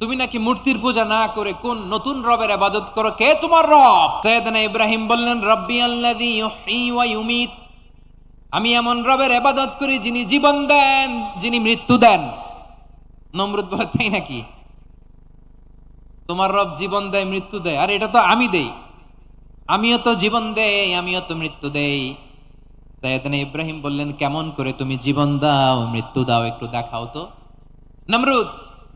তুমি নাকি মূর্তির পূজা না করে কোন নতুন রবের আবাদত করো? কে তোমার রব? সাইদানা ইব্রাহিম বললেন, রব্বি আল্লাযী ইউমীত। আমি এমন রবের আবাদত করি যিনি জীবন দেন, যিনি মৃত্যু দেন। নমরুদ বলে তাই নাকি? তোমার রব জীবন দেয়, মৃত্যু দেয়। আর, এটা তো আমি দেই। আমিও তো জীবন দেই, আমিও তো মৃত্যু দেই। সাইয়েদনা ইব্রাহিম বললেন, কেমন করে তুমি জীবন দাও, মৃত্যু দাও, একটু দেখাও তো। নমরুদ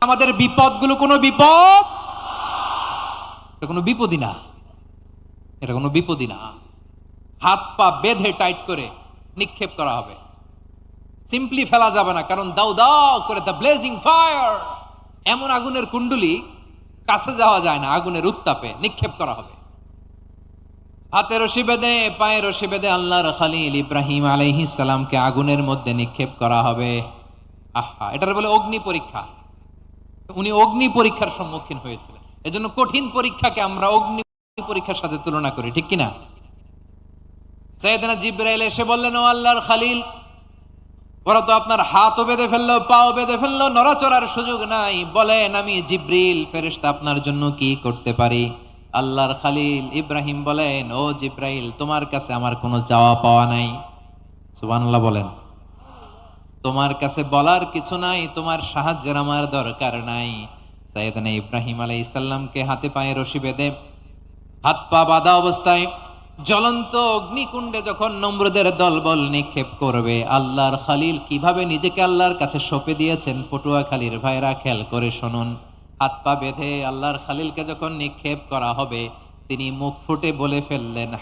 আমাদের বিপদগুলো কোনো বিপদ? এটা কোনো বিপদই না। এটা কোনো বিপদই না। হাত পা বেঁধে টাইট করে নিক্ষেপ করা হবে। সিম্পলি ফেলা যাবে না, কারণ দাও দাও করে দ্য ব্লেজিং ফায়ার এমন আগুনের কুণ্ডলি কাছে যাওয়া যায় না, আগুনের উত্তাপে নিক্ষেপ করা হবে। হাতে রশি বেঁধে, পায়ে রশি বেঁধে আল্লাহর খালিল ইব্রাহিম আলাইহিস সালামকে আগুনের মধ্যে নিক্ষেপ করা হবে। আহা, এটার বলে অগ্নি পরীক্ষা। উনি অগ্নি পরীক্ষার সম্মুখীন হয়েছিলেন। এজন্য কঠিন পরীক্ষাকে আমরা অগ্নি পরীক্ষার সাথে তুলনা করি, ঠিক কিনা? সৈয়দনা জিব্রাইল এসে বললেন, ও আল্লাহর খালিল, ওরা তো আপনার হাতও বেঁধে ফেলল, পাও বেঁধে ফেলল, নড়াচড়ার সুযোগ নাই। বলেন আমি জিব্রিল ফেরেশতা আপনার জন্য কি করতে পারি? আল্লাহর খালিল ইব্রাহিম বলেন, ও জিব্রাইল, তোমার কাছে আমার কোনো যাওয়া পাওয়া নাই। সুবহানাল্লাহ বলেন। তোমার কাছে বলার কিছু নাই, তোমার সাহায্যের আমার দরকার নাই। সাইয়েদনা ইব্রাহিম আলাইহিস সালামকে হাতে পায়ে রশি বেঁধে হাত পা বাঁধা অবস্থায় জ্বলন্ত অগ্নিকুণ্ডে যখন নম্রদের দলবল নিক্ষেপ করবে, আল্লাহর খালিল কীভাবে নিজেকে আল্লাহর কাছে সঁপে দিয়েছেন পটুয়া খালির ভাইরা খেয়াল করে শুনুন। হাত পা বেঁধে আল্লাহর খালিলকে যখন নিক্ষেপ করা হবে তিনি মুখ ফুটে বলে ফেললেন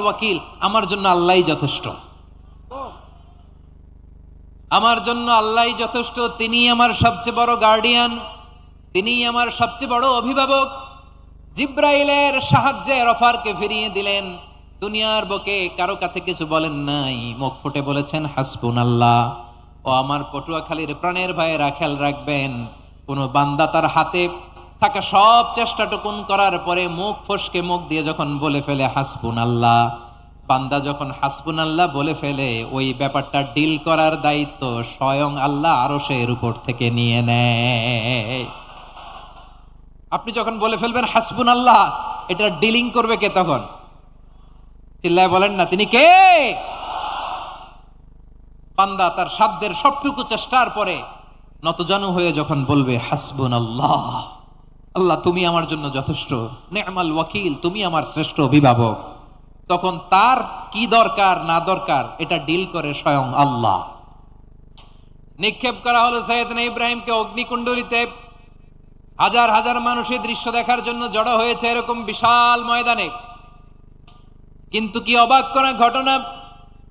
ওয়াকিল। আমার জন্য আল্লাহই যথেষ্ট। আমার জন্য আল্লাহই যথেষ্ট। তিনি আমার সবচেয়ে বড় গার্ডিয়ান তিনি আমার সবচেয়ে বড় অভিভাবক। জিব্রাইলের সাহায্যে রফারকে ফিরিয়ে দিলেন। দুনিয়ার বকে কারও কাছে কিছু বলেন নাই। মুখ ফুটে বলেছেন হাসবুন আল্লাহ ও আমার পটুয়াখালীর প্রাণের ভাইয়েরা খেয়াল রাখবেন, কোন বান্দা তার হাতে থাকা সব চেষ্টাটুকুন করার পরে মুখ ফসকে মুখ দিয়ে যখন বলে ফেলে হাসবুন আল্লাহ বান্দা যখন হাসবুন আল্লাহ বলে ফেলে, ওই ব্যাপারটা ডিল করার দায়িত্ব স্বয়ং আল্লাহ আরও এর উপর থেকে নিয়ে নেয়। আপনি যখন বলে ফেলবেন হাসবুন আল্লাহ এটা ডিলিং করবে কে তখন? চিল্লায় বলেন না, তিনি কে? বান্দা তার সাধ্যের সবটুকু চেষ্টার পরে নতজানু হয়ে যখন বলবে হাসবুন আল্লাহ আল্লাহ তুমি আমার জন্য যথেষ্ট। নেমাল ওয়াকিল, তুমি আমার শ্রেষ্ঠ অভিভাবক। তখন তার কি দরকার, না দরকার, এটা ডিল করে স্বয়ং আল্লাহ। নিক্ষেপ করা হলো সৈয়দনা ইব্রাহিমকে অগ্নিকুণ্ডলিতে। হাজার হাজার মানুষের দৃশ্য দেখার জন্য জড়ো হয়েছে এরকম বিশাল ময়দানে। কিন্তু কি অবাক করা ঘটনা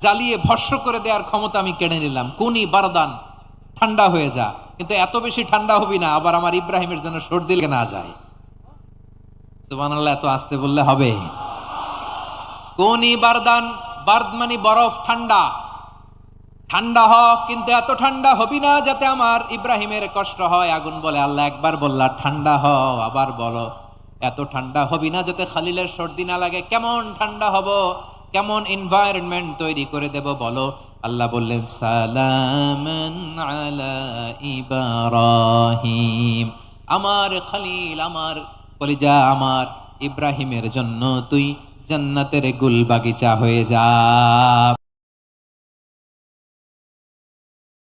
জ্বালিয়ে ভস্য করে দেওয়ার ক্ষমতা আমি কেড়ে নিলাম। কুনি বারদান, ঠান্ডা হয়ে যা। কিন্তু এত বেশি ঠান্ডা হবি না, আবার আমার ইব্রাহিমের জন্য সর্দি লেগে না যায়। সুবহানাল্লাহ, এত আসতে বললে হবে। কোনি বারদান, বার্দ মানে বরফ, ঠান্ডা। ঠান্ডা হ কিন্তু এত ঠান্ডা হবি না যাতে আমার ইব্রাহিমের কষ্ট হয়। আগুন বলে, আল্লাহ একবার বললা, ঠান্ডা হ আবার বলো। এত ঠান্ডা হবি না যাতে খালিলের সর্দি না লাগে। কেমন ঠান্ডা হব? কেমন এনভায়রনমেন্ট তৈরি করে দেব বলো? আল্লাহ বললেন, সালামান আলা ইব্রাহিম। আমার খালিল, আমার কলিজা, আমার ইব্রাহিমের জন্য তুই জান্নাতের গুল বাগিচা হয়ে যা।